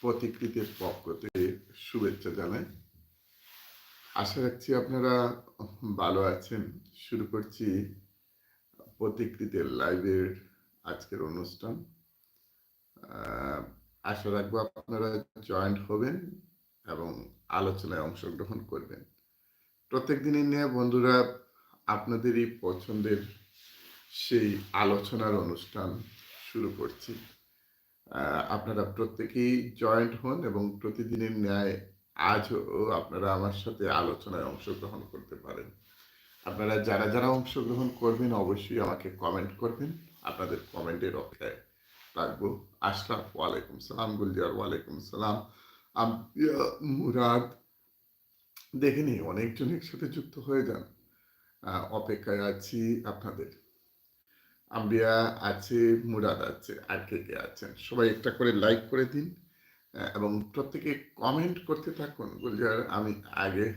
প্রতিকৃতির পক্ষ থেকে শুভেচ্ছা জানাই। আশা রাখছি আপনারা ভালো আছেন। শুরু করছি প্রতিকৃতির লাইভের আজকের অনুষ্ঠান। আশা রাখব আপনারা জয়েন্ট হবেন এবং আলোচনায় অংশগ্রহণ করবেন। প্রত্যেক দিনের নিয়ে বন্ধুরা, আপনাদেরই পছন্দের সেই আলোচনার অনুষ্ঠান শুরু করছি। আপনারা প্রত্যেকেই জয়েন্ট হন এবং প্রতিদিনের ন্যায় আজও আপনারা আমার সাথে আলোচনায় অংশগ্রহণ করতে পারেন। আপনারা যারা যারা অংশগ্রহণ করবেন অবশ্যই আমাকে কমেন্ট করবেন। আপনাদের কমেন্টের অপেক্ষায় থাকব। আশরাফ ওয়ালাইকুম সালাম, গুলজার ওয়ালাইকুম সালাম। মুরাদ, দেখে নিই অনেকজন একসাথে যুক্ত হয়ে যান। অপেক্ষায় আছি আপনাদের। আম্বিয়া আছে, মুরাদ আছে, আর কে কে আছেন? সবাই একটা করে লাইক করে দিন এবং প্রত্যেকে কমেন্ট করতে থাকুন গুলজার আমি আগে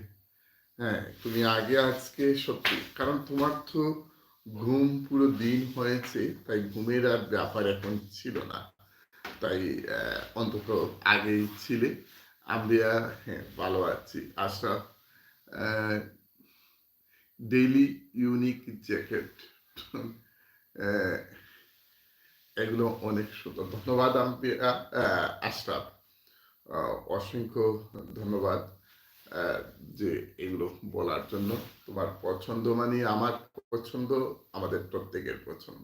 হ্যাঁ তুমি আগে আজকে সত্যি, কারণ তোমার তো ঘুম পুরো দিন হয়েছে, তাই ঘুমের আর ব্যাপার এখন ছিল না, তাই অন্তত আগেই ছিলে, আম্বিয়া হ্যাঁ ভালো আছি আশরাফ ডেইলি ইউনিক জ্যাকেট এগুলো অনেক সুন্দর। ধন্যবাদ আম্বিয়া আশরাফ। অসংখ্য ধন্যবাদ যে এগুলো বলার জন্য। তোমার পছন্দ মানে আমার পছন্দ, আমাদের প্রত্যেকের পছন্দ।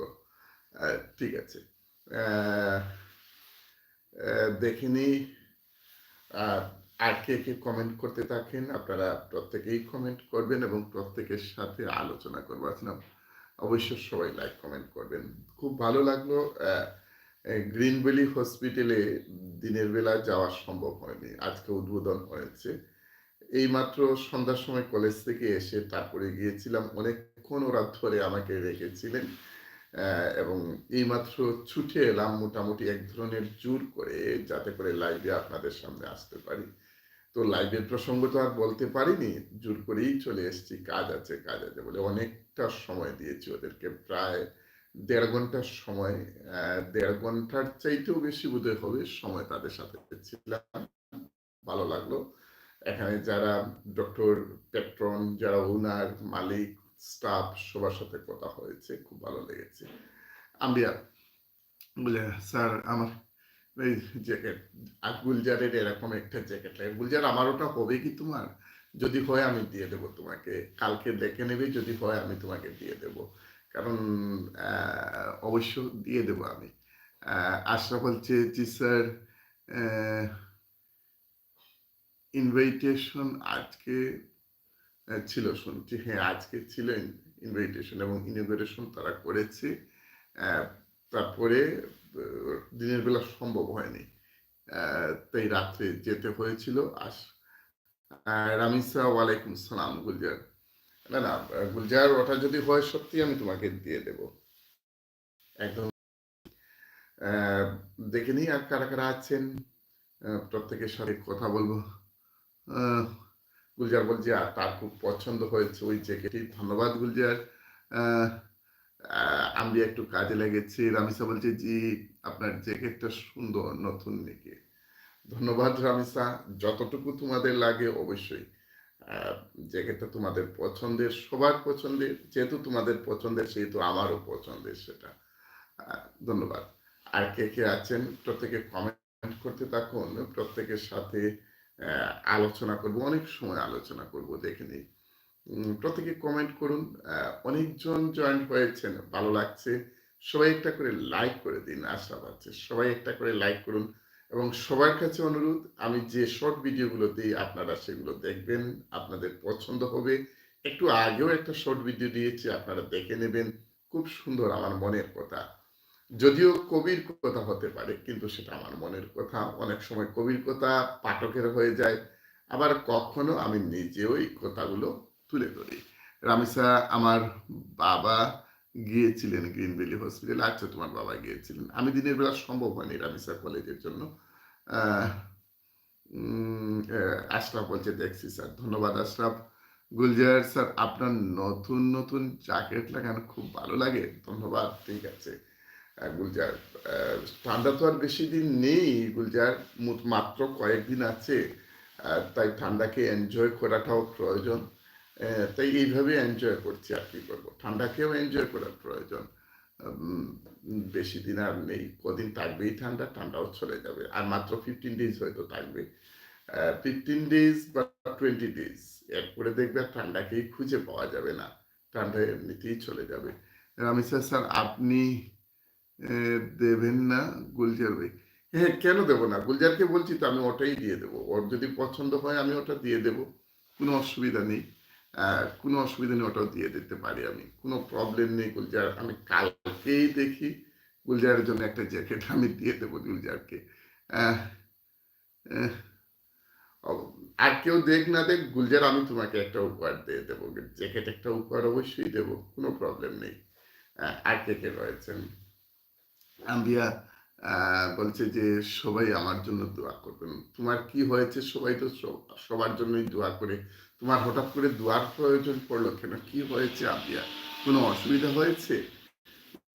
ঠিক আছে। দেখিনি আর কে কে কমেন্ট করতে থাকেন, আপনারা প্রত্যেকেই কমেন্ট করবেন এবং প্রত্যেকের সাথে আলোচনা করব। আসলাম অবশ্য সবাই লাইক কমেন্ট করবেন। খুব ভালো লাগল গ্রিন ভ্যালি হসপিটালে দিনের বেলা যাওয়া সম্ভব হয়নি। আজকে উদ্বোধন হয়েছে। এইমাত্র সন্ধ্যার সময় কলেজ থেকে এসে তারপরে গিয়েছিলাম। অনেকক্ষণ ওরা ধরে আমাকে রেখেছিলেন এবং এইমাত্র ছুটে এলাম মোটামুটি এক ধরনের জোর করে, যাতে করে লাইভে আপনাদের সামনে আসতে পারি। তো লাইভের প্রসঙ্গ তো আর বলতে পারিনি, জোর করেই চলে এসেছি। কাজ আছে কাজ আছে বলে অনেকটা সময় দিয়েছি ওদেরকে, প্রায় দেড় ঘণ্টার সময় দেড় ঘণ্টার চাইতেও বেশি বোধহয় হবে, সময় তাদের সাথে ছিলাম ভালো লাগল। এখানে যারা ডক্টর পেট্রন, যারা ওনার মালিক, স্টাফ, সবার সাথে কথা হয়েছে, খুব ভালো লেগেছে। আম্বিয়া, বলে, স্যার, আমার এই জ্যাকেট, আর গুলজারের এরকম একটা জ্যাকেট লাগে। গুলজার, আমার ওটা হবে কি তোমার? যদি হয় আমি দিয়ে দেবো তোমাকে। কালকে দেখে নেবে যদি হয় আমি তোমাকে দিয়ে দেব। কারণ অবশ্য দিয়ে দেবো আমি। আশরাফ বলছে জি স্যার ইনভাইটেশন আজকে ছিল শুনছি হ্যাঁ আজকে ছিল ইনভাইটেশন এবং ইনভাইটেশন তারা করেছে। তারপরে দিনের বেলা সম্ভব হয়নি। তাই রাত্রে যেতে হয়েছিল। আহ, রামিসা ওয়ালাইকুম সালাম, গুলজার। না না, গুলজার, ওটা যদি হয় সত্যি আমি তোমাকে দিয়ে দেব। একদম। দেখে নিই আর কারা কারা আছেন। প্রত্যেকের সাথে কথা বলব। গুলজার বলছে, আর তার খুব পছন্দ হয়েছে ওই জ্যাকেটটি। ধন্যবাদ, গুলজার। আমি একটু কাজে লেগেছি। রামিসা বলছে, জি, আপনার জ্যাকেটটা সুন্দর, নতুন নাকি? ধন্যবাদ রামিসা, যতটুকু তোমাদের লাগে অবশ্যই। জ্যাকেটটা তোমাদের পছন্দের, সবার পছন্দের, যেহেতু তোমাদের পছন্দের, সেহেতু আমারও পছন্দের সেটা। ধন্যবাদ। আর কে কে আছেন, প্রত্যেকে কমেন্ট করতে থাকুন, প্রত্যেকের সাথে আলোচনা করব, অনেক সময় আলোচনা করব, দেখে নিই। প্রত্যেকে কমেন্ট করুন। অনেকজন জয়েন হয়েছেন, ভালো লাগছে। সবাই একটা করে লাইক করে দিন, আশা পাচ্ছে। সবাই একটা করে লাইক করুন। এবং সবার কাছে অনুরোধ, আমি যে শর্ট ভিডিওগুলো দিই আপনারা সেগুলো দেখবেন, আপনাদের পছন্দ হবে, একটু আগেও একটা শর্ট ভিডিও দিয়েছি, আপনারা দেখে নেবেন, খুব সুন্দর আমার মনের কথা। যদিও কবির কথা হতে পারে, কিন্তু সেটা আমার মনের কথা। অনেক সময় কবির কথা পাঠকের হয়ে যায়, আবার কখনো আমি নিজেও এই কথাগুলো তুলে ধরি। রামিসা, আমার বাবা গিয়েছিলেন গ্রিন ভ্যালি হসপিটালে। আচ্ছা তোমার বাবা গিয়েছিলেন। আমি দিনের বেলা সম্ভব হয়নি রামিসা কলেজের জন্য। আশরাফ বলছে, দেখছি স্যার, ধন্যবাদ আশরাফ। গুলজার, স্যার, আপনার নতুন নতুন জ্যাকেট লাগানো খুব ভালো লাগে। ধন্যবাদ, ঠিক আছে। গুলজার ঠান্ডা তো আর বেশি দিন নেই। গুলজার মাত্র কয়েকদিন আছে। তাই ঠান্ডাকে এনজয় করাটাও প্রয়োজন। তাই এইভাবে এনজয় করছি আর কি করব। ঠান্ডাকেও এনজয় করার প্রয়োজন। বেশি দিন আর নেই। কদিন থাকবেই ঠান্ডা, ঠান্ডাও চলে যাবে। আর মাত্র ফিফটিন ডেজ হয়তো থাকবে। ফিফটিন ডেজ বা টোয়েন্টি ডেজ এরপরে দেখবে ঠান্ডাকেই খুঁজে পাওয়া যাবে না। ঠান্ডা এমনিতেই চলে যাবে। আমি স্যার স্যার আপনি দেবেন না গুলজার ভাই? হ্যাঁ কেন দেবো না? গুলজারকে বলছি তো আমি ওটাই দিয়ে দেবো। ওর যদি পছন্দ হয় আমি ওটা দিয়ে দেবো। কোনো অসুবিধা নেই। কোনো অসুবিধা নেই, ওটাও দিয়ে দিতে পারি আমি। কোনো প্রবলেম নেই গুলজার। আমি কালকেই দেখি গুলজারের জন্য একটা জ্যাকেট আমি দিয়ে দেবো গুলজারকে। আর কেউ দেখ না দেখ, গুলজার, আমি তোমাকে একটা উপহার দিয়ে দেবো। জ্যাকেট একটা উপহার অবশ্যই দেবো, কোনো প্রবলেম নেই। আর কে কে রয়েছেন? আম্বিয়া বলছে যে সবাই আমার জন্য দোয়া করবেন। তোমার কি হয়েছে? সবাই তো সবার জন্যই দোয়া করে তোমার হঠাৎ করে দুয়ার প্রয়োজন পড়ল কেন? কি হয়েছে আম্বিয়া কোনো অসুবিধা হয়েছে?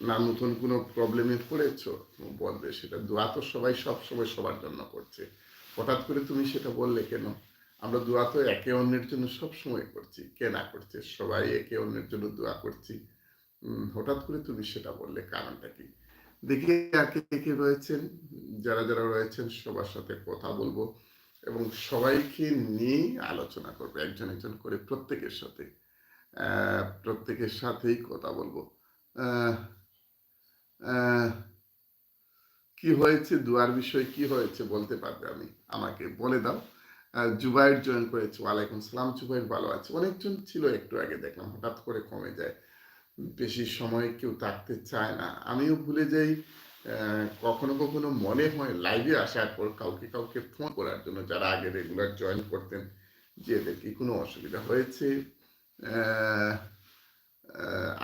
না নতুন কোনো প্রবলেমে পড়েছো? বলবে, সেটা দোয়া তো সবাই সব সময় সবার জন্য করছে। হঠাৎ করে তুমি সেটা বললে কেন? আমরা দোয়া তো একে অন্যের জন্য সব সময় করছি। কে না করছে? সবাই একে অন্যের জন্য দোয়া করছি। হঠাৎ করে তুমি সেটা বললে কারণটা কি? দেখি আর কে কে রয়েছেন? যারা যারা রয়েছেন, সবার সাথে কথা বলব। এবং সবাইকে নিয়ে আলোচনা করবে, একজন একজন করে প্রত্যেকের সাথে। প্রত্যেকের সাথেই কথা বলব। কি হয়েছে, দুয়ার বিষয় কি হয়েছে বলতে পারবে আমি? আমাকে বলে দাও। জুবাইর জয়েন করেছে, ওয়ালাইকুম সালাম। জুবাইর ভালো আছে। অনেকজন ছিল একটু আগে, দেখলাম হঠাৎ করে কমে যায়। বেশি সময় কেউ থাকতে চায় না। আমিও ভুলে যাই। কখনো কখনো মনে হয় লাইভে আসার পর কাউকে কাউকে ফোন করার জন্য যারা আগে রেগুলার জয়েন করতেন, যে এদের কি কোনো অসুবিধা হয়েছে?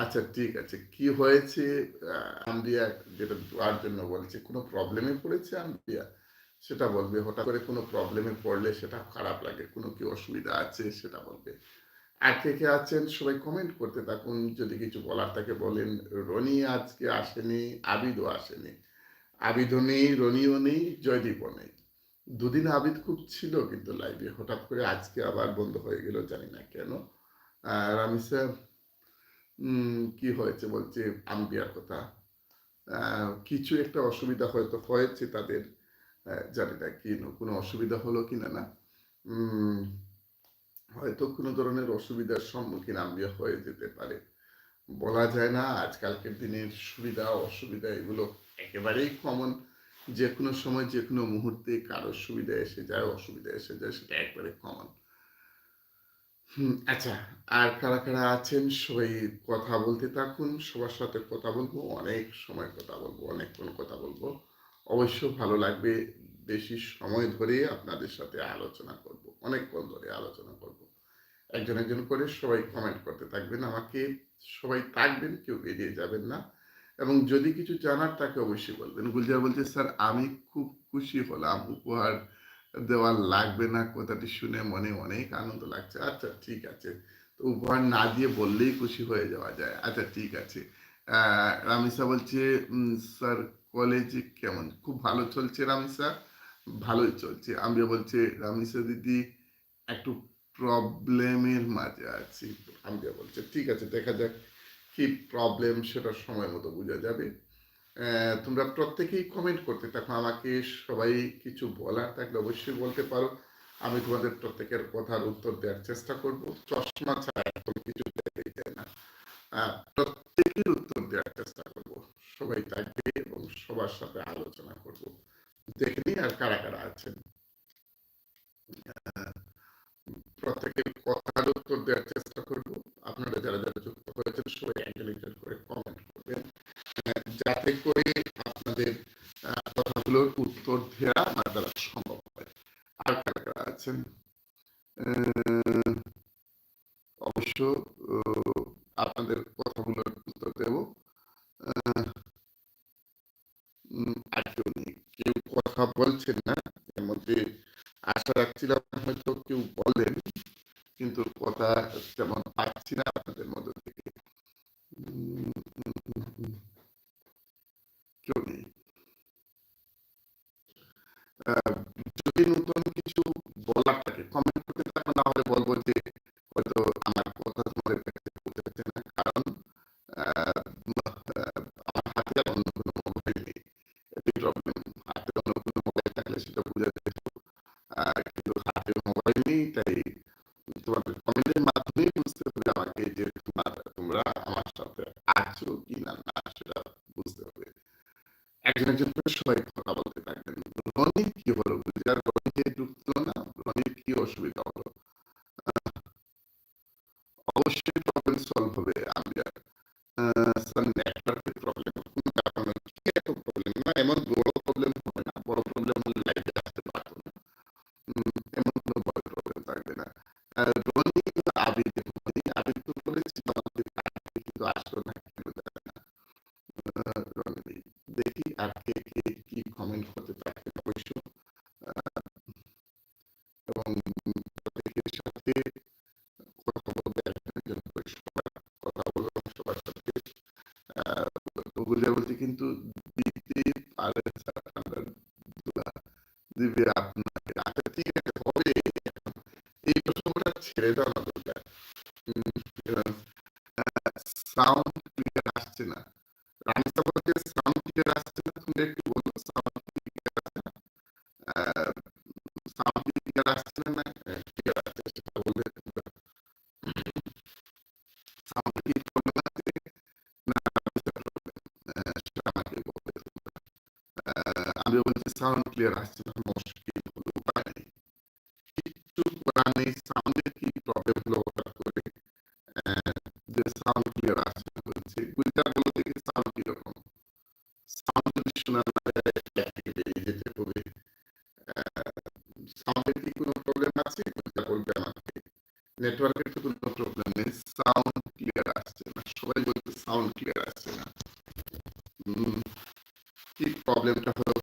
আচ্ছা ঠিক আছে। কি হয়েছে? আম্বিয়া যেটা দোয়ার জন্য বলছে, কোনো প্রবলেমে পড়েছে আম্বিয়া সেটা বলবে, হঠাৎ করে কোনো প্রবলেমে পড়লে সেটা খারাপ লাগে, কোনো কি অসুবিধা আছে? সেটা বলবে। কে কে আছেন সবাই কমেন্ট করতে থাকুন। যদি কিছু বলার থাকে বলেন। রনি আজকে আসেনি আবিদও আসেনি। আবিদও নেই রনিও নেই জয়দীপও নেই। দুদিন আবিদ খুব ছিল কিন্তু লাইভে হঠাৎ করে আজকে আবার বন্ধ হয়ে গেল জানি না কেন। আর আমি স্যার কি হয়েছে বলছে আম্বিয়ার কথা। কিছু একটা অসুবিধা হয়তো হয়েছে তাদের। জানি না কি কোনো অসুবিধা হলো কি না। উম, হয়তো কোনো ধরনের অসুবিধার সম্মুখীন আমি হয়ে যেতে পারে। বলা যায় না, আজকালকের দিনের সুবিধা, অসুবিধা এগুলো একেবারেই কমন যে কোনো সময় যে কোনো মুহূর্তে কারোর সুবিধা এসে যায়, অসুবিধা এসে যায়, সেটা একবারে কমন হুম আচ্ছা আর কারা কারা আছেন সবাই কথা বলতে থাকুন, সবার সাথে কথা বলব, অনেক সময় কথা বলব, অনেকক্ষণ কথা বলব। অবশ্য ভালো লাগবে বেশি সময় ধরে আপনাদের সাথে আলোচনা করব অনেকক্ষণ ধরে আলোচনা করব। একজন একজন করে সবাই কমেন্ট করতে থাকবেন, আমাকে সবাই থাকবেন, কেউ বেরিয়ে যাবেন না। এবং যদি কিছু জানার তাকে অবশ্যই বলবেন। গুলজার বলছে, স্যার, আমি খুব খুশি হলাম, উপহার দেওয়া লাগবে না। কথাটি শুনে মনে অনেক আনন্দ লাগছে। আচ্ছা ঠিক আছে। তো উপহার না দিয়ে বললেই খুশি হয়ে যাওয়া যায়। আচ্ছা ঠিক আছে। রামিসা বলছে স্যার কলেজ কেমন? খুব ভালো চলছে রামিসা। ভালোই চলছে। আমি বলছে রামিসা দিদি, একটু প্রবলেমের মাঝে আছি। আমিয়া বলছে, ঠিক আছে, দেখা যাক কি প্রবলেম সেটা সময় মতো বোঝা যাবে। তোমরা প্রত্যেকেই কমেন্ট করতে থাকো, আমাকে সবাই কিছু বলার থাকলে অবশ্যই বলতে পারো। আমি তোমাদের প্রত্যেকের কথার উত্তর দেওয়ার চেষ্টা করব। চশমা ছাড়া কিছু দেখাই যায় না। প্রত্যেকের উত্তর দেওয়ার চেষ্টা করব। সবাই থাকবে এবং সবার সাথে আলোচনা করব। প্রত্যেকের কথার উত্তর দেওয়ার চেষ্টা করব। আপনারা যারা যারা যুক্ত হয়েছেন, সবাই করে কমেন্ট করবেন। যাতে করে আপনাদের কথাগুলোর উত্তর দেওয়া আমার দ্বারা সম্ভব হয়। আর কারা কারা আছেন? অবশ্য আপনাদের কথাগুলোর উত্তর দেব। আর কেউ নেই কেউ কথা বলছেন না মধ্যে আশা রাখছিলাম হয়তো একজন সাউন্ড ক্লিয়ার আসছে না মুশকিল হলো কিচ্ছু করার নেই সাউন্ডের কি প্রবলেম হলো হঠাৎ করে যে সাউন্ড ক্লিয়ার আসছে বলছে গুলজার বলো দেখি সাউন্ড কীরকম সাউন্ড শোনা যেতে হবে সাউন্ডের কি কোনো প্রবলেম আছে গুলজার বলবে আমাকে নেটওয়ার্কের তো কোনো প্রবলেম নেই সাউন্ড ক্লিয়ার আসছে না সবাই বলছে সাউন্ড ক্লিয়ার আসছে না কি প্রবলেমটা হলো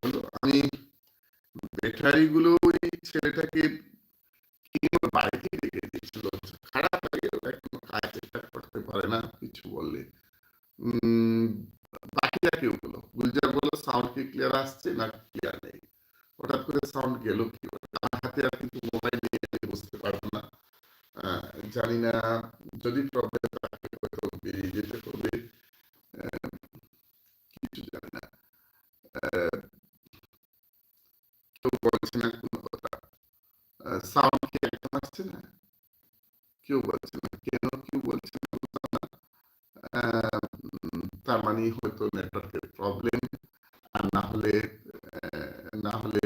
কি না কেউ বলছে না কেন কেউ বলছে না তার মানে হয়তো নেটওয়ার্কের প্রবলেম আর না হলে না হলে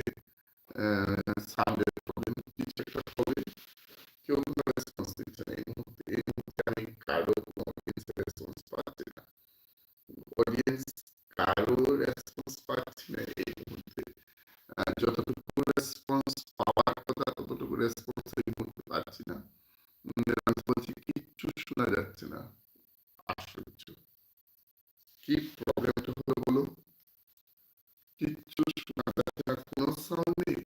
সাউন্ডের প্রবলেম কিছু একটা কি প্রবলেমটা হলো বলো কিচ্ছু শোনা যাচ্ছে না, কোনো সাউন্ড নেই।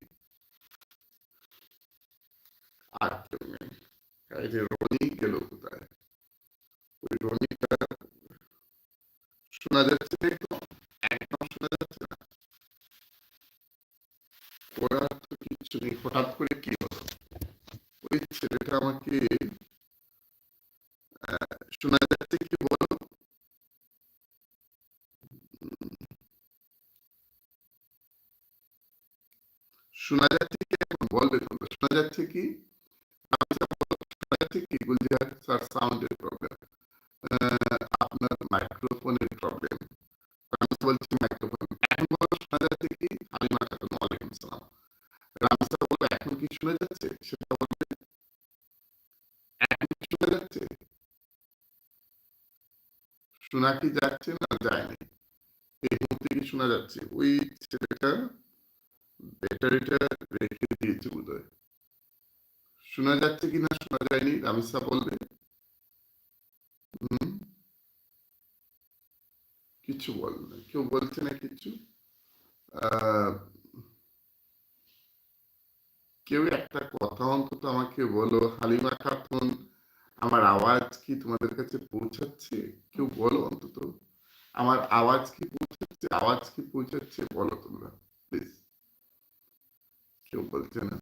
আর কেউ নেই। এই যে রনি গেল কোথায়? ওই রনিটা শোনা যাচ্ছে যাচ্ছে কি? এখন বলবে তোমরা শোনা যাচ্ছে কি? শোনা যাচ্ছে কি? গুলজার স্যার, সাউন্ডের প্রবলেম আপনার মাইক্রোফোনের প্রবলেম আমি বলছি মাইক্রোফোন। এখন বলো, শোনা যাচ্ছে কি? আমি ওয়ালাইকুম সালাম। বলো এখন কি শোনা যাচ্ছে? সেটা বলবে এখন শোনা যাচ্ছে? শোনা কি যাচ্ছে না যায়নি? এই মুহূর্তে কি শোনা যাচ্ছে? ওই ছেলেটা ব্যাটারিটা শোনা যাচ্ছে কিনা শোনা যায়নি, রামিসা বলবে। কিছু বল না, কেউ বলছে না কিছু কেউ একটা কথা অন্তত আমাকে বলো, হালিমা খাতুন আমার আওয়াজ কি তোমাদের কাছে পৌঁছাচ্ছে? কেউ বলো অন্তত। আমার আওয়াজ কি পৌঁছাচ্ছে? আওয়াজ কি পৌঁছাচ্ছে? বলো তোমরা প্লিজ কেউ বলছে না।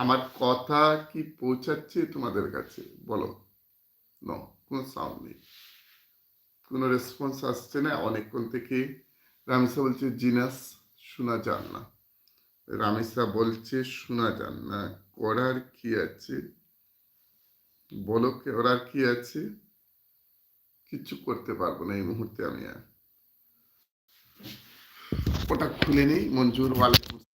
আমার কথা কি পৌঁছাচ্ছে তোমাদের কাছে? বলো। ন কোনো সাউন্ড নেই। কোনো রেসপন্স আসছে না। অনেকক্ষণ থেকে রামিসা বলছে, জিনাস, শোনা যান না। রামিসা বলছে, শোনা যান না। করার কি আছে? বলো করার কি আছে? কিছু করতে পারব না এই মুহূর্তে আমি আর। ওটা খুলে নেই। মঞ্জুর ওয়ালাইকুম